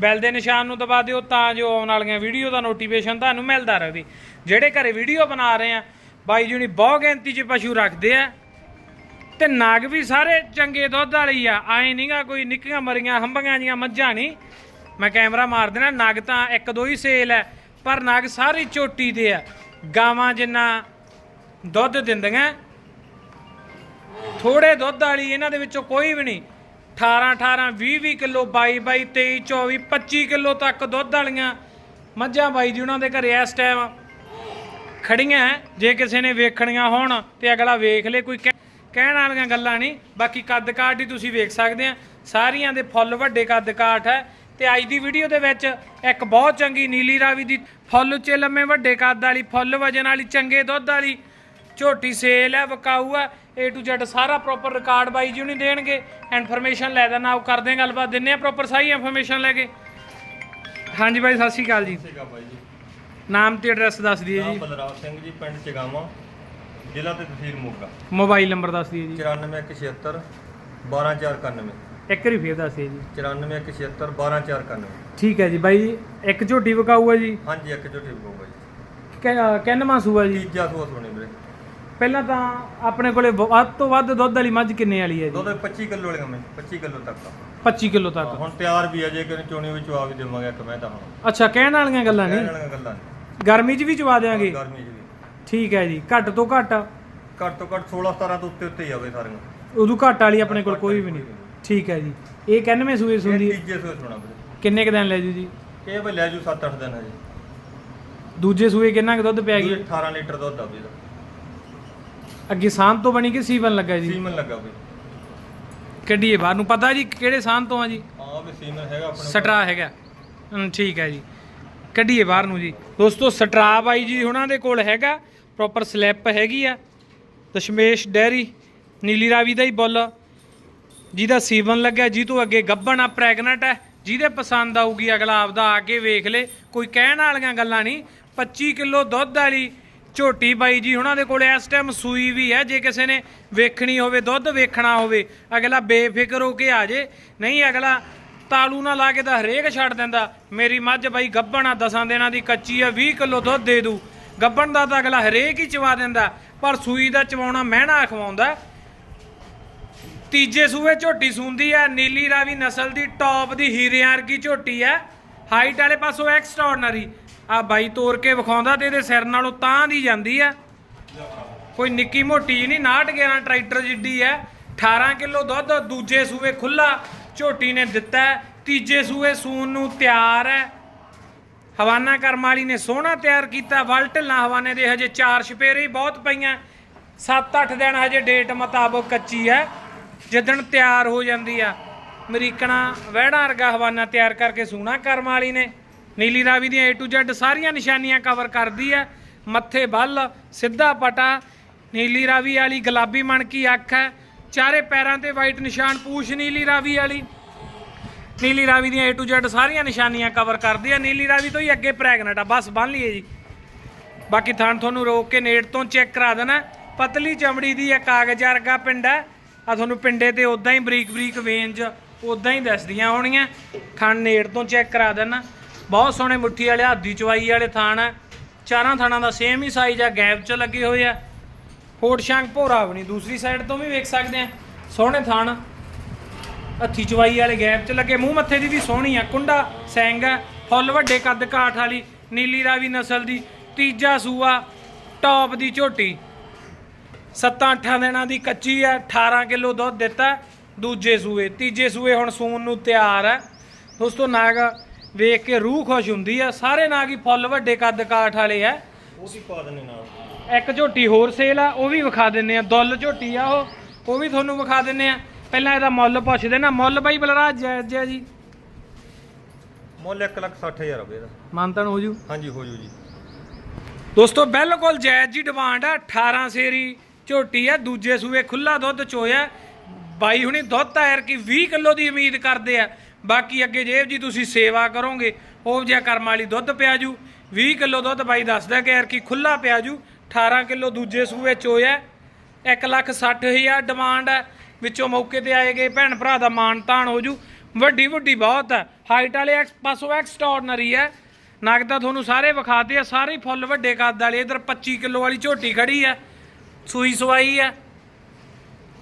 ਬੈਲ ਦੇ ਨਿਸ਼ਾਨ ਨੂੰ ਦਬਾ ਦਿਓ ਤਾਂ ਜੋ ਆਉਣ ਵਾਲੀਆਂ ਵੀਡੀਓ ਦਾ ਨੋਟੀਫਿਕੇਸ਼ਨ ਤੁਹਾਨੂੰ ਮਿਲਦਾ ਰਹੇ। ਜਿਹੜੇ ਘਰੇ ਵੀਡੀਓ ਬਣਾ ਰਹੇ ਆ, ਬਾਈ ਜੀ ਹੁਣੀ ਬਹੁਤ ਗਿਣਤੀ 'ਚ ਪਸ਼ੂ ਰੱਖਦੇ ਆ। ਤੇ ਨਗ ਵੀ ਸਾਰੇ ਚੰਗੇ ਦੁੱਧ ਵਾਲੀ ਹੀ ਆ। ਐ ਨਹੀਂਗਾ ਕੋਈ ਨਿੱਕੀਆਂ ਮਰੀਆਂ ਹੰਬੀਆਂ ਜੀਆਂ ਮੱਝਾਂ ਨਹੀਂ ਮੈਂ ਕੈਮਰਾ ਮਾਰ ਦੇਣਾ ਨਗ ਤਾਂ ਇੱਕ ਦੋ ਹੀ ਸੇਲ ਹੈ, ਪਰ ਨਗ ਸਾਰੀ ਚੋਟੀ ਦੇ ਆ। ਗਾਵਾਂ ਜਿੰਨਾ ਦੁੱਧ ਦਿੰਦੀਆਂ ਥੋੜੇ ਦੁੱਧ ਵਾਲੀ ਇਹਨਾਂ ਦੇ ਵਿੱਚੋਂ ਕੋਈ ਵੀ ਨਹੀਂ 18 18 20 20 ਕਿਲੋ 22 22 23 24 25 ਕਿਲੋ ਤੱਕ ਦੁੱਧ ਵਾਲੀਆਂ ਮੱਝਾਂ ਬਾਈ ਜੀ ਉਹਨਾਂ ਦੇ ਘਰੇ ਇਸ ਟਾਈਮ ਖੜੀਆਂ ਜੇ ਕਿਸੇ ਨੇ ਵੇਖਣੀਆਂ ਹੋਣ ਤੇ ਅਗਲਾ ਵੇਖ ਲੇ, ਕੋਈ ਕਹਿ- ਕਹਿਣ ਵਾਲੀਆਂ ਗੱਲਾਂ ਨਹੀਂ। ਬਾਕੀ ਕੱਦ ਕਾਠ ਹੀ ਤੁਸੀਂ ਵੇਖ ਸਕਦੇ ਆ। ਸਾਰੀਆਂ ਦੇ ਫੁੱਲ ਵੱਡੇ ਕੱਦ ਕਾਠ ਹੈ ਤੇ ਅੱਜ ਦੀ ਵੀਡੀਓ ਦੇ ਵਿੱਚ ਇੱਕ ਬਹੁਤ ਚੰਗੀ ਨੀਲੀ ਰਾਵੀ ਦੀ ਫੁੱਲ ਉੱਚੇ ਲੰਮੇ ਵੱਡੇ ਕੱਦ ਵਾਲੀ, ਫੁੱਲ ਵਜਨ ਵਾਲੀ, ਚੰਗੇ ਦੁੱਧ ਵਾਲੀ ਝੋਟੀ ਸੇਲ ਹੈ, ਵਕਾਊ ਹੈ। A to Z ਸਾਰਾ ਪ੍ਰੋਪਰ ਰਿਕਾਰਡ ਬਾਈ ਜੀ ਨਹੀਂ ਦੇਣਗੇ। ਇਨਫੋਰਮੇਸ਼ਨ ਲੈ ਦੇਣਾ ਉਹ ਕਰਦੇ ਗੱਲਬਾਤ। ਦਿੰਨੇ ਆ ਪ੍ਰੋਪਰ ਸਾਰੀ ਇਨਫੋਰਮੇਸ਼ਨ ਲੈ ਕੇ। ਹਾਂਜੀ ਬਾਈ ਸਤਿ ਸ਼੍ਰੀ ਅਕਾਲ ਜੀ। ਠੀਕ ਆ ਬਾਈ ਜੀ। ਨਾਮ ਤੇ ਐਡਰੈਸ ਦੱਸ ਨਾਮ ਜੀ। ਬਲਰਾਜ ਸਿੰਘ ਜੀ ਪਿੰਡ ਚਗਾਵਾਂ ਜ਼ਿਲ੍ਹਾ ਤੇ ਤਹਿਸੀਲ ਮੋਗਾ। ਮੋਬਾਈਲ ਨੰਬਰ ਦੱਸ ਦਈਏ ਜੀ। 94176 12491 ਇੱਕ ਵਾਰੀ ਫੇਰ ਦੱਸ ਦਈਏ ਜੀ। 94176 12491 ਠੀਕ ਹੈ ਜੀ ਬਾਈ ਜੀ ਇੱਕ ਝੋਟੀ ਵਕਾਊ ਹੈ ਜੀ। ਹਾਂਜੀ ਇੱਕ ਝੋਟੀ ਬੋਗਾ ਜੀ। ਕਿ- ਕਿੰਨਵਾਂ ਸੂਆ ਜੀ? ਤੀਜਾ ਸੂਆ ਸੋਣੀ ਵੀਰੇ। ਪਹਿਲਾਂ ਤਾਂ ਆਪਣੇ ਕੋਲੇ ਵੱਧ ਤੋਂ ਵੱਧ ਦੁੱਧ ਵਾਲੀ ਮੱਝ ਕਿੰਨੇ ਵਾਲੀ ਹੈ ਜੀ? ਦੁੱਧ 25 ਕਿਲੋ ਵਾਲੀਆਂ ਮੈਂ 25 ਕਿਲੋ ਤੱਕ ਆ। 25 ਕਿਲੋ ਹਾਂ, ਤੱਕ ਹੁਣ ਤਿਆਰ ਵੀ ਹੈ ਜੇ ਕਿ ਚੋਣੀ ਵਿੱਚ ਆ ਵੀ ਦੇਵਾਂਗੇ ਇੱਕ ਮੈਂ ਤਾਂ ਅੱਛਾ ਕਹਿਣ ਵਾਲੀਆਂ ਗੱਲਾਂ ਕਹਿਣ ਨਹੀਂ ਵਾਲੀਆਂ ਗੱਲਾਂ ਨਹੀਂ। ਗਰਮੀ 'ਚ ਵੀ ਚਵਾ ਦੇਾਂਗੇ ਗਰਮੀ 'ਚ ਵੀ। ਠੀਕ ਹੈ ਜੀ ਘੱਟ ਤੋਂ ਘੱਟ? ਘੱਟ ਤੋਂ ਘੱਟ 16 17 ਤੋਂ ਉੱਤੇ ਉੱਤੇ ਹੀ ਆਵੇ ਸਾਰੀਆਂ। ਉਦੋਂ ਘੱਟ ਵਾਲੀ ਆਪਣੇ ਕੋਲ ਕੋਈ ਵੀ ਨਹੀਂ। ਠੀਕ ਹੈ ਜੀ। ਇਹ ਕਿੰਨਵੇਂ ਸੂਏ ਇਹ ਸੁੰਦੀ ਤੀਜੇ ਸੂਏ ਸੋਣਾ ਕਿੰਨੇ ਕ ਦਿਨ ਲੈ ਜੂ ਜੀ? ਇਹ ਬਈ ਲੈ ਜੂ 7-8 ਦਿਨ ਹਜੇ। ਦੂਜੇ ਸੂਏ ਕਿੰਨਾ ਕੁ ਦੁੱਧ ਪਿਆ ਗਈ 18 ਲੀਟਰ ਦੁੱਧ ਆ ਵੀਰੇ। ਅੱਗੇ ਸਾਂਭ ਤੋਂ ਬਣੀ ਕਿ ਸੀਵਨ ਲੱਗਾ ਜੀ? ਸੀਮਨ ਲੱਗਾ ਬਈ। ਕੱਢੀਏ ਬਾਹਰ। ਨੂੰ ਪਤਾ ਜੀ ਕਿਹੜੇ ਸਾਂਭ ਤੋਂ ਆ ਜੀ? ਹਾਂ ਵੀ ਸੀਮਨ ਹੈਗਾ ਆਪਣੇ ਕੋਲ। ਸਟਰਾ ਹੈਗਾ। ਹਮ, ਠੀਕ ਹੈ ਜੀ। ਕੱਢੀਏ ਬਾਹਰ ਨੂੰ ਜੀ। ਦੋਸਤੋ ਸਟਰਾ ਬਾਈ ਜੀ ਉਹਨਾਂ ਦੇ ਕੋਲ ਹੈਗਾ। ਪ੍ਰੋਪਰ ਸਲਿੱਪ ਹੈਗੀ ਆ। ਦਸ਼ਮੇਸ਼ ਡੈਰੀ ਨੀਲੀ ਰਾਵੀ ਦਾ ਹੀ ਬੁੱਲ। ਜਿਹਦਾ ਸੀਵਨ ਲੱਗਿਆ ਜੀ ਤੋਂ ਅੱਗੇ ਗੱਬਣ ਆ ਪ੍ਰੈਗਨੈਂਟ ਹੈ। ਜਿਹਦੇ ਪਸੰਦ ਆਊਗੀ ਅਗਲਾ ਆਪਦਾ ਆ ਕੇ ਵੇਖ ਲੇ। ਕੋਈ ਕਹਿਣ ਵਾਲੀਆਂ ਗੱਲਾਂ ਨਹੀਂ। 25 ਕਿਲੋ ਦੁੱਧ ਵਾਲੀ ਝੋਟੀ ਬਾਈ ਜੀ ਉਹਨਾਂ ਦੇ ਕੋਲ ਇਸ ਟਾਈਮ ਸੂਈ ਵੀ ਹੈ, ਜੇ ਕਿਸੇ ਨੇ ਵੇਖਣੀ ਹੋਵੇ, ਦੁੱਧ ਵੇਖਣਾ ਹੋਵੇ, ਅਗਲਾ ਬੇਫਿਕਰ ਹੋ ਕੇ ਆ ਜੇ। ਨਹੀਂ, ਅਗਲਾ ਤਾਲੂ ਨਾ ਲਾ ਕੇ ਤਾਂ ਹਰੇਕ ਛੱਡ ਦਿੰਦਾ। ਮੇਰੀ ਮੱਝ ਬਾਈ ਗੱਭਣ ਆ, ਦਸਾਂ ਦਿਨਾਂ ਦੀ ਕੱਚੀ ਆ 20 ਕਿਲੋ ਦੁੱਧ ਦੇ ਦੂ। ਗੱਭਣ ਦਾ ਤਾਂ ਅਗਲਾ ਹਰੇਕ ਹੀ ਚਵਾ ਦਿੰਦਾ, ਪਰ ਸੂਈ ਦਾ ਚਵਾਉਣਾ ਮਹਿਣਾ ਖਵਾਉਂਦਾ। ਤੀਜੇ ਸੂਏ ਝੋਟੀ ਸੁੰਦੀ ਆ, ਨੀਲੀ ਰਾਵੀ ਨਸਲ ਦੀ ਟੌਪ ਦੀ ਹੀਰਿਆਂ ਵਰਗੀ ਝੋਟੀ ਆ। ਹਾਈਟ ਵਾਲੇ ਪਾਸੋਂ ਐਕਸਟਰਾordinary ਆ ਬਾਈ ਤੋੜ ਕੇ ਵਿਖਾਉਂਦਾ ਤੇ ਇਹਦੇ ਸਿਰ ਨਾਲੋਂ ਤਾਂ ਦੀ ਜਾਂਦੀ ਆ। ਕੋਈ ਨਿੱਕੀ ਮੋਟੀ ਜਿਹੀ ਨਹੀਂ 69 11 ਟਰੈਕਟਰ ਜਿੱਡੀ ਆ। 18 ਕਿਲੋ ਦੁੱਧ, ਦੂਜੇ ਸੂਏ ਖੁੱਲਾ ਝੋਟੀ ਨੇ ਦਿੱਤਾ ਤੀਜੇ ਸੂਏ ਸੂਨ ਨੂੰ ਤਿਆਰ ਹੈ। ਹਵਾਨਾ ਕਰਮ ਵਾਲੀ ਨੇ ਸੋਹਣਾ ਤਿਆਰ ਕੀਤਾ। ਵਲ ਢਿੱਲਾਂ ਹਵਾਨੇ ਦੇ ਹਜੇ ਚਾਰ ਛਪੇਰੇ ਹੀ ਬਹੁਤ ਪਈਆਂ। 7-8 ਦਿਨ ਹਜੇ ਡੇਟ ਮੁਤਾਬਕ ਕੱਚੀ ਹੈ। ਜਿੱਦਣ ਤਿਆਰ ਹੋ ਜਾਂਦੀ ਆ, ਅਮਰੀਕਣਾ ਵਹਿੜਾ ਵਰਗਾ ਹਵਾਨਾ ਤਿਆਰ ਕਰਕੇ ਸੂਣਾ ਕਰਮ ਵਾਲੀ ਨੇ। ਨੀਲੀ ਰਾਵੀ ਦੀਆਂ A to Z ਸਾਰੀਆਂ ਨਿਸ਼ਾਨੀਆਂ ਕਵਰ ਕਰਦੀ ਹੈ। ਮੱਥੇ ਬੱਲ ਸਿੱਧਾ ਪਟਾ। ਨੀਲੀ ਰਾਵੀ ਵਾਲੀ ਗੁਲਾਬੀ ਮਣਕੀ ਅੱਖ ਹੈ। ਚਾਰੇ ਪੈਰਾਂ ਤੇ ਵਾਈਟ ਨਿਸ਼ਾਨ ਪੂਛ ਨੀਲੀ ਰਾਵੀ ਵਾਲੀ। ਨੀਲੀ ਰਾਵੀ ਦੀਆਂ A to Z ਸਾਰੀਆਂ ਨਿਸ਼ਾਨੀਆਂ ਕਵਰ ਕਰਦੀ ਹੈ। ਨੀਲੀ ਰਾਵੀ ਤੋਂ ਹੀ ਅੱਗੇ ਪ੍ਰੈਗਨੈਂਟ ਆ। ਬਸ, ਬੰਨ ਲਈਏ ਜੀ। ਬਾਕੀ ਥਣ ਤੁਹਾਨੂੰ ਰੋਕ ਕੇ ਨੇੜ ਤੋਂ ਚੈੱਕ ਕਰਾ ਦੇਣਾ। ਪਤਲੀ ਚਮੜੀ ਦੀ ਇਹ ਕਾਗਜ਼ ਵਰਗਾ ਪਿੰਡ ਹੈ। ਆ ਤੁਹਾਨੂੰ ਪਿੰਡੇ ਤੇ ਉਦਾਂ ਹੀ ਬਰੀਕ ਬਰੀਕ ਵੇਂਜ ਉਦਾਂ ਹੀ ਦੱਸਦੀਆਂ ਹੋਣੀਆਂ। ਥਣ ਨੇੜ ਤੋਂ ਚੈੱਕ ਕਰਾ ਦੇਣਾ। ਬਹੁਤ ਸੋਹਣੇ ਮੁੱਠੀ ਵਾਲੇ, ਹੱਦੀ ਚਵਾਈ ਵਾਲੇ ਥਾਣ ਹੈ। ਚਾਰਾਂ ਥਾਣਾਂ ਦਾ ਸੇਮ ਹੀ ਸਾਈਜ਼ ਆ ਗੈਪ 'ਚ ਲੱਗੇ ਹੋਏ ਆ। ਹੋਟ ਸ਼ਾਂਗ ਭੋਰਾ ਬਣੀ ਦੂਸਰੀ ਸਾਈਡ ਤੋਂ ਵੀ ਵੇਖ ਸਕਦੇ ਆ। ਸੋਹਣੇ ਥਾਣ ਹੱਥੀ ਚਵਾਈ ਵਾਲੇ ਗੈਪ 'ਚ ਲੱਗੇ, ਮੂੰਹ ਮੱਥੇ ਦੀ ਵੀ ਸੋਹਣੀ ਆ। ਕੁੰਡਾ, ਸੈਂਗ ਆ ਫੁੱਲ ਵੱਡੇ ਕੱਦ ਕਾਠ ਵਾਲੀ, ਨੀਲੀ ਰਾਵੀ ਨਸਲ ਦੀ, ਤੀਜਾ ਸੂਆ ਟੌਪ ਦੀ ਝੋਟੀ। ਸੱਤਾਂ ਅੱਠਾਂ ਦਿਨਾਂ ਦੀ ਕੱਚੀ ਆ 18 ਕਿਲੋ ਦੁੱਧ ਦਿੱਤਾ। ਦੂਜੇ ਸੂਏ, ਤੀਜੇ ਸੂਏ ਹੁਣ ਸੂਣ ਨੂੰ ਤਿਆਰ ਆ ਦੋਸਤੋ, ਨਾਗ ਵੇਖ ਕੇ ਰੂਹ ਖੁਸ਼ ਹੁੰਦੀ ਆ। ਸਾਰੇ ਨਾਗ ਹੀ ਫੁੱਲ ਵੱਡੇ ਕੱਦ ਕਾਠ ਵਾਲੇ ਆ। ਉਹ ਵੀ ਪਾ ਦਿੰਦੇ ਨਾਲ। ਇੱਕ ਝੋਟੀ ਹੋਰ ਸੇਲ ਆ ਉਹ ਵੀ ਵਿਖਾ ਦਿੰਨੇ ਆ। ਦੁੱਲ ਝੋਟੀ ਆ ਉਹ ਉਹ ਵੀ ਤੁਹਾਨੂੰ ਵਿਖਾ ਦਿੰਨੇ ਆ। ਪਹਿਲਾਂ ਇਹਦਾ ਮੁੱਲ ਪੁੱਛਦੇ ਨਾ ਮੁੱਲ ਬਾਈ ਬਲਰਾਜ ਜਾਇਜ਼ ਜਿਹਾ ਜੀ। ਮੁੱਲ 1 ਲੱਖ 60 ਹਜ਼ਾਰ ਰੁਪਏ ਦਾ ਮਾਨਤਨ ਹੋ ਜੂ। ਹਾਂਜੀ ਹੋ ਜੂ ਜੀ। ਦੋਸਤੋ ਬਿਲਕੁਲ ਜਾਇਜ਼ ਜੀ ਡਿਮਾਂਡ ਆ। 18 ਸੇਰੀ ਝੋਟੀ ਆ ਦੂਜੇ ਸੂਏ ਖੁੱਲਾ ਦੁੱਧ ਚੋਇਆ। ਬਾਈ ਹੁਣੀ ਦੁੱਧ ਤਾਇਰ ਕੀ 20 ਕਿਲੋ ਦੀ ਉਮੀਦ ਕਰਦੇ ਆ। ਬਾਕੀ ਅੱਗੇ ਜੇਬ ਜੀ ਤੁਸੀਂ ਸੇਵਾ ਕਰੋਗੇ, ਉਹ ਜਿਹਾ ਕਰਮ ਵਾਲੀ ਦੁੱਧ ਪਿਆ ਜੂ 20 ਕਿਲੋ ਦੁੱਧ ਬਾਈ ਦੱਸਦਾ ਕਿ ਯਾਰ ਕੀ ਖੁੱਲਾ ਪਿਆ ਜੂ 18 ਕਿਲੋ ਦੂਜੇ ਸੂਏ ਚੋਇਆ 1 ਲੱਖ 60 ਹਜ਼ਾਰ ਡਿਮਾਂਡ ਹੈ, ਵਿੱਚੋਂ ਮੌਕੇ ਤੇ ਆਏ ਗਏ ਭੈਣ ਭਰਾ ਦਾ ਮਾਣ ਤਾਣ ਹੋ ਜੂ, ਵੱਡੀ ਵੱਡੀ ਬਹੁਤ ਹੈ ਹਾਈਟ ਵਾਲੇ ਐਕਸ ਪਾਸੋਂ ਐਕਸਟਰਾordinary ਹੈ, ਨਗ ਤਾਂ ਤੁਹਾਨੂੰ ਸਾਰੇ ਵਿਖਾਤੇ ਆ, ਸਾਰੇ ਫੁੱਲ ਵੱਡੇ ਕੱਦ ਵਾਲੇ, ਇਧਰ 25 ਕਿਲੋ ਵਾਲੀ ਝੋਟੀ ਖੜੀ ਆ ਸੂਈ ਸਵਾਈ ਆ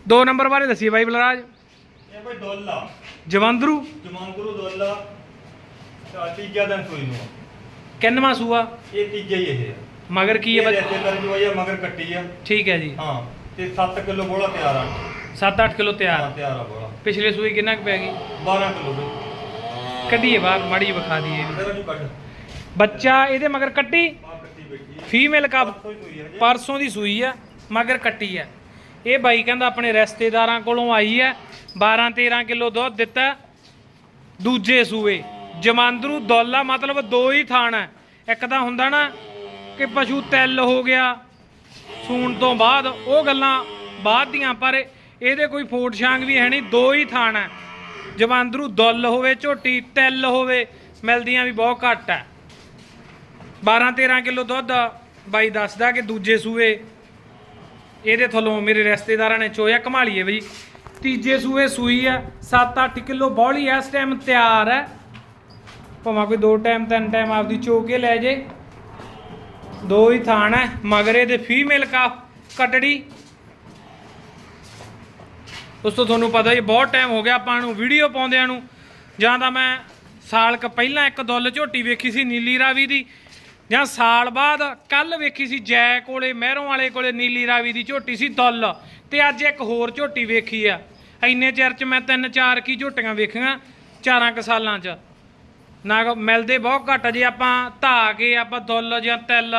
ਦੋ ਨੰਬਰ ਬਾਰੇ ਦੱਸੀ ਬਾਈ ਬਲਰਾਜ। ਕੋਈ ਦੋਲਾ ਜਵੰਦਰੂ? ਜਮਾਂਗੁਰੂ ਦੋਲਾ ਤਾਂ ਤੀਜਾ ਦਿਨ ਸੂਈ ਨੂੰ ਆ। ਕਿੰਨਵਾਂ ਸੂਆ? ਇਹ ਤੀਜਾ ਹੀ ਇਹ ਆ। ਮਗਰ ਕੀ ਹੈ ਇਹ ਬੱਚਾ ਕਰ ਜੋ ਆ ਮਗਰ ਕੱਟੀ ਆ। ਠੀਕ ਹੈ ਜੀ। ਹਾਂ ਤੇ 7 ਕਿਲੋ ਬੋਲਾ ਤਿਆਰ ਆ। 7-8 ਕਿਲੋ ਹਾਂ ਤਿਆਰ ਤਿਆਰ ਆ ਬੋਲਾ ਪਿਛਲੇ ਸੂਈ ਕਿੰਨਾ ਕੁ ਪੈ ਗਈ? 12 ਕਿਲੋ ਕੱਢੀਏ ਬਾਹਰ ਮਾੜੀ ਵਿਖਾ ਦਈਏ। ਨੂੰ ਕੱਢ। ਬੱਚਾ ਇਹਦੇ ਮਗਰ ਕੱਟੀ? ਆ। ਫੀਮੇਲ ਹੀ ਹਜੇ। ਪਰਸੋਂ ਦੀ ਸੂਈ ਆ ਮਗਰ ਕੱਟੀ ਆ। ਇਹ ਬਾਈ ਕਹਿੰਦਾ ਆਪਣੇ ਰਿਸ਼ਤੇਦਾਰਾਂ ਕੋਲੋਂ ਆਈ ਹੈ। 12 13 ਕਿਲੋ ਦੁੱਧ ਦਿੱਤਾ। ਦੂਜੇ ਸੂਏ। ਜਮਾਂਦਰੂ ਦੌਲਾ ਮਤਲਬ ਦੋ ਹੀ ਥਾਣ ਹੈ। ਇੱਕ ਤਾਂ ਹੁੰਦਾ ਨਾ ਕਿ ਪਸ਼ੂ ਤਿਲ ਹੋ ਗਿਆ। ਸੂਣ ਤੋਂ ਬਾਅਦ ਉਹ ਗੱਲਾਂ ਬਾਅਦ ਦੀਆਂ, ਪਰ ਇਹਦੇ ਕੋਈ ਫੋਟ ਛਾਂਗ ਵੀ ਹੈ ਨਹੀਂ। ਦੋ ਹੀ ਥਾਣ ਹੈ। ਜਮਾਂਦਰੂ ਦੁੱਲ ਹੋਵੇ, ਝੋਟੀ ਤਿਲ ਹੋਵੇ, ਮਿਲਦੀਆਂ ਵੀ ਬਹੁਤ ਘੱਟ ਹੈ। 12 13 ਕਿਲੋ ਦੁੱਧ ਬਾਈ ਦੱਸਦਾ ਕਿ ਦੂਜੇ ਸੂਏ ਇਹਦੇ ਥੱਲੋਂ ਮੇਰੇ ਰਿਸ਼ਤੇਦਾਰਾਂ ਨੇ ਚੋਇਆ ਕਮਾਲੀਏ ਬਈ। ਤੀਜੇ ਸੂਏ ਸੂਈ ਆ 7-8 ਕਿਲੋ ਬੌਲੀ ਇਸ ਟਾਈਮ ਤਿਆਰ ਹੈ ਭਾਵੇਂ ਕੋਈ ਦੋ ਟਾਈਮ ਤਿੰਨ ਟਾਈਮ ਆਪਦੀ ਚੋ ਕੇ ਲੈ ਜੇ। ਦੋ ਹੀ ਥਾਣ ਹੈ ਮਗਰੇ ਦੇ ਫੀਮੇਲ ਕਾਫ ਕਟੜੀ। ਉਸ ਤੋਂ ਤੁਹਾਨੂੰ ਪਤਾ ਹੀ ਬਹੁਤ ਟਾਈਮ ਹੋ ਗਿਆ ਆਪਾਂ ਨੂੰ ਵੀਡੀਓ ਪਾਉਂਦਿਆਂ ਨੂੰ। ਜਾਂ ਤਾਂ ਮੈਂ ਸਾਲ ਕ ਪਹਿਲਾਂ ਇੱਕ ਦੁੱਲ ਝੋਟੀ ਵੇਖੀ ਸੀ, ਨੀਲੀ ਰਾਵੀ ਦੀ। ਜਾਂ ਸਾਲ ਬਾਅਦ ਕੱਲ ਵੇਖੀ ਸੀ ਜੈ ਕੋਲੇ ਮਹਿਰੋਂ ਵਾਲੇ ਕੋਲੇ ਨੀਲੀ ਰਾਵੀ ਦੀ ਝੋਟੀ ਸੀ ਦੁੱਲ ਤੇ ਅੱਜ ਇੱਕ ਹੋਰ ਝੋਟੀ ਵੇਖੀ ਆ। ਇੰਨੇ ਚਿਰ ਚ ਮੈਂ ਤਿੰਨ ਚਾਰ ਕੀ ਝੋਟੀਆਂ ਵੇਖੀਆਂ ਚਾਰਾਂ ਕ ਸਾਲਾਂ ਚ। ਨਾ ਮਿਲਦੇ ਬਹੁਤ ਘੱਟ ਜੇ ਆਪਾਂ ਧਾ ਕੇ ਆਪਾਂ ਦੁੱਲ ਜਾਂ ਤਿਲ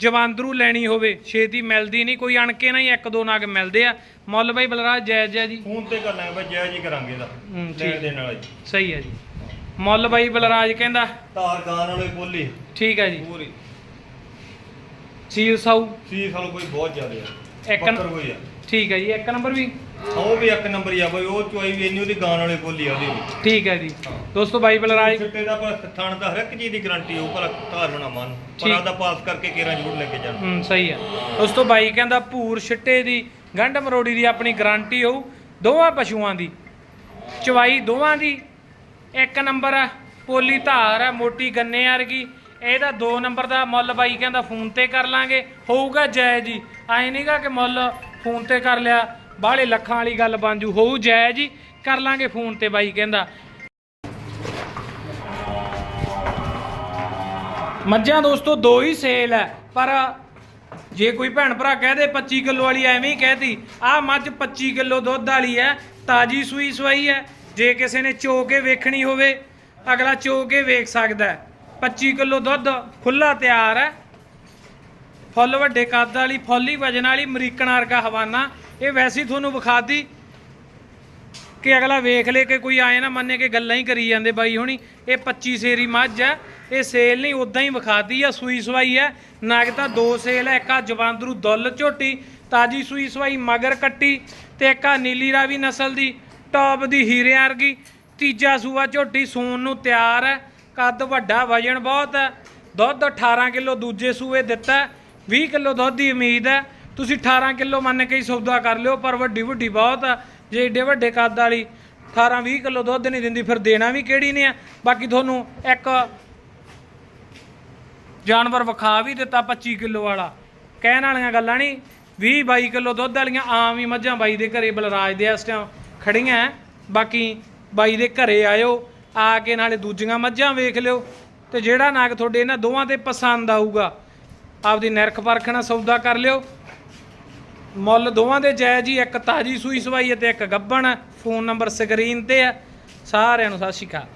ਜਵਾਂਦਰੂ ਲੈਣੀ ਹੋਵੇ ਛੇਤੀ ਮਿਲਦੀ ਨਹੀਂ ਕੋਈ ਅਣਕੇ ਨਾਲ ਹੀ ਇੱਕ ਦੋ ਨਾਗ ਮਿਲਦੇ ਆ। ਮੁੱਲ ਬਈ ਬਲਰਾਜ ਜਾਇਜ਼ ਹੈ ਜੀ। ਫੋਨ ਤੇ ਕਰ ਲਾਂਗੇ ਬਈ ਜੈ ਜੀ ਕਰਾਂਗੇ। ਲੈਣ ਦੇਣ ਵਾਲਾ ਜੀ। ਸਹੀ ਹੈ ਜੀ। ਮੁੱਲ ਬਾਈ ਬਲਰਾਜ ਕਹਿੰਦਾ। ਧਾਰ ਗਾਨ ਵਾਲੇ ਬੋਲੀ। ਠੀਕ ਹੈ ਜੀ। ਪੂਰੀ। ਸੀਲ ਸਾਊ। ਸੀ ਸਾਨੂੰ ਕੋਈ ਬਹੁਤ ਜ਼ਿਆਦਾ ਆ। ਇੱਕ ਬੱਕਰ ਕੋਈ ਆ। ਠੀਕ ਹੈ ਜੀ ਇੱਕ ਨੰਬਰ ਵੀ। ਉਹ ਵੀ ਇੱਕ ਨੰਬਰ ਹੀ ਆ ਬਈ ਉਹ ਚੁਆਈ ਵੀ ਇੰਨੀ ਉਹਦੀ ਗਾਨ ਵਾਲੇ ਬੋਲੀ ਆ ਉਹਦੀ ਵੀ। ਠੀਕ ਹੈ ਜੀ। ਹਾਂ। ਦੋਸਤੋ ਬਾਈ ਬਲਰਾਜ ਚਿੱਟੇ ਦਾ ਪਰ ਥਾਣ ਦਾ ਹਰ ਇੱਕ ਚੀਜ਼ ਦੀ ਗਾਰੰਟੀ ਹੋਊ ਪਰ ਧਾਰ ਬਣਾ ਮਨ। ਪਰ ਠੀਕ। ਆਦਾ ਪਾਸ ਕਰਕੇ ਕੇਰਾ ਜ਼ਰੂਰ ਲੈ ਕੇ ਜਾਣਾ। ਹੂੰ ਸਹੀ ਹੈ ਦੋਸਤੋ ਬਾਈ ਕਹਿੰਦਾ ਭੂਰ ਛਿੱਟੇ ਦੀ ਗੰਢ ਮਰੋੜੀ ਦੀ ਆਪਣੀ ਗਾਰੰਟੀ ਹੋਊ। ਦੋਵਾਂ ਪਸ਼ੂਆਂ ਦੀ। ਚਵਾਈ ਦੋਵਾਂ ਦੀ ਇੱਕ ਨੰਬਰ ਆ, ਪੋਲੀ ਧਾਰ ਆ, ਮੋਟੀ ਗੰਨੇ ਵਰਗੀ। ਇਹਦਾ 2 ਨੰਬਰ ਦਾ ਮੁੱਲ ਬਾਈ ਕਹਿੰਦਾ ਫੋਨ ਤੇ ਕਰ ਲਾਂਗੇ। ਹੋਊਗਾ ਜੈ ਜੀ। ਐ ਨਹੀਂਗਾ ਕਿ ਮੁੱਲ ਫੋਨ ਤੇ ਕਰ ਲਿਆ, ਬਾਹਲੇ ਲੱਖਾਂ ਵਾਲੀ ਗੱਲ ਬਣ ਜੂ। ਹੋਊ ਜੈ ਜੀ, ਕਰ ਲਾਂਗੇ ਫੋਨ ਤੇ ਬਾਈ ਕਹਿੰਦਾ। ਮੱਝਾਂ ਦੋਸਤੋ, ਦੋ ਹੀ ਸੇਲ ਹੈ ਪਰ ਜੇ ਕੋਈ ਭੈਣ ਭਰਾ ਕਹਦੇ 25 ਕਿਲੋ ਵਾਲੀ ਐਵੇਂ ਹੀ ਕਹਿਤੀ ਆਹ ਮੱਝ 25 ਕਿਲੋ ਦੁੱਧ ਵਾਲੀ ਹੈ ਤਾਜੀ ਸੂਈ ਸਵਾਈ ਹੈ ਜੇ ਕਿਸੇ ਨੇ ਚੋ ਕੇ ਵੇਖਣੀ ਹੋਵੇ, ਅਗਲਾ ਚੋ ਕੇ ਵੇਖ ਸਕਦਾ ਹੈ। 25 ਕਿਲੋ ਦੁੱਧ ਖੁੱਲਾ ਤਿਆਰ ਹੈ। ਫੁੱਲ ਵੱਡੇ ਕੱਦ ਵਾਲੀ, ਫੁੱਲੀ ਵਜਨ ਵਾਲੀ, ਅਮਰੀਕਨ ਵਰਗਾ ਹਵਾਨਾ। ਇਹ ਵੈਸੇ ਹੀ ਤੁਹਾਨੂੰ ਵਿਖਾਦੀ ਕਿ ਅਗਲਾ ਵੇਖ ਲੇ ਕਿ ਕੋਈ ਆਏ ਨਾ ਮੰਨੇ ਕਿ ਗੱਲਾਂ ਹੀ ਕਰੀ ਜਾਂਦੇ ਬਾਈ ਹੁਣੀ। ਇਹ 25 ਸੇਰੀ ਮੱਝ ਹੈ। ਇਹ ਸੇਲ ਨਹੀਂ ਉਦਾਂ ਹੀ ਵਿਖਾਦੀ ਆ, ਸੂਈ ਸਵਾਈ ਹੈ। ਨਗ ਤਾਂ ਦੋ ਸੇਲ ਹੈ, ਇੱਕ ਆ ਜਵਾਂਦਰੂ ਦੁੱਲ ਝੋਟੀ, ਤਾਜੀ ਸੂਈ ਸਵਾਈ ਮਗਰ ਕੱਟੀ ਤੇ ਇੱਕ ਆ ਨੀਲੀ ਰਾਵੀ ਨਸਲ ਦੀ। ਟੌਪ ਦੀ ਹੀਰਿਆਂ ਵਰਗੀ, ਤੀਜਾ ਸੂਆ ਝੋਟੀ ਸੂਣ ਨੂੰ ਤਿਆਰ ਹੈ, ਕੱਦ ਵੱਡਾ, ਵਜਨ ਬਹੁਤ ਹੈ। ਦੁੱਧ 18 ਕਿਲੋ ਦੂਜੇ ਸੂਏ ਦਿੱਤਾ ਹੈ। 20 ਕਿਲੋ ਦੁੱਧ ਦੀ ਉਮੀਦ ਹੈ। ਤੁਸੀਂ 18 ਕਿਲੋ ਮੰਨ ਕੇ ਹੀ ਸੌਦਾ ਕਰ ਲਿਓ, ਪਰ ਵੱਡੀ ਵੱਡੀ ਬਹੁਤ ਆ ਜੇ ਏਡੇ ਵੱਡੇ ਕੱਦ ਵਾਲੀ 18 20 ਕਿਲੋ ਦੁੱਧ ਨਹੀਂ ਦਿੰਦੀ, ਫਿਰ ਦੇਣਾ ਵੀ ਕਿਹੜੀ ਨੇ ਆ? ਬਾਕੀ ਤੁਹਾਨੂੰ ਇੱਕ ਜਾਨਵਰ ਵਿਖਾ ਵੀ ਦਿੱਤਾ 25 ਕਿਲੋ ਵਾਲਾ। ਕਹਿਣ ਵਾਲੀਆਂ ਗੱਲਾਂ ਨਹੀਂ 20 22 ਕਿਲੋ ਦੁੱਧ ਵਾਲੀਆਂ ਆਮ ਹੀ ਮੱਝਾਂ ਬਾਈ ਦੇ ਘਰੇ ਬਲਰਾਜ ਦੇ ਇਸ ਟਾਈਮ ਖੜੀਆਂ ਬਾਕੀ ਬਾਈ ਦੇ ਘਰੇ ਆਇਓ, ਆ ਕੇ ਨਾਲੇ ਦੂਜੀਆਂ ਮੱਝਾਂ ਵੇਖ ਲਿਓ। ਤੇ ਜਿਹੜਾ ਨਾਗ ਤੁਹਾਡੇ ਇਹਨਾਂ ਦੋਵਾਂ ਤੇ ਪਸੰਦ ਆਊਗਾ, ਆਪਦੀ ਨਿਰਖ ਪਰਖ ਨਾਲ ਸੌਦਾ ਕਰ ਲਿਓ। ਮੁੱਲ ਦੋਵਾਂ ਦੇ ਜਾਇਜ਼ ਹੀ, ਇੱਕ ਤਾਜੀ ਸੂਈ ਸਵਾਈ ਹੈ ਤੇ ਇੱਕ ਗੱਬਣ। ਹੈ। ਫੋਨ ਨੰਬਰ ਸਕਰੀਨ ਤੇ ਆ ਸਾਰਿਆਂ ਨੂੰ ਸਤਿ ਸ਼੍ਰੀ ਅਕਾਲ।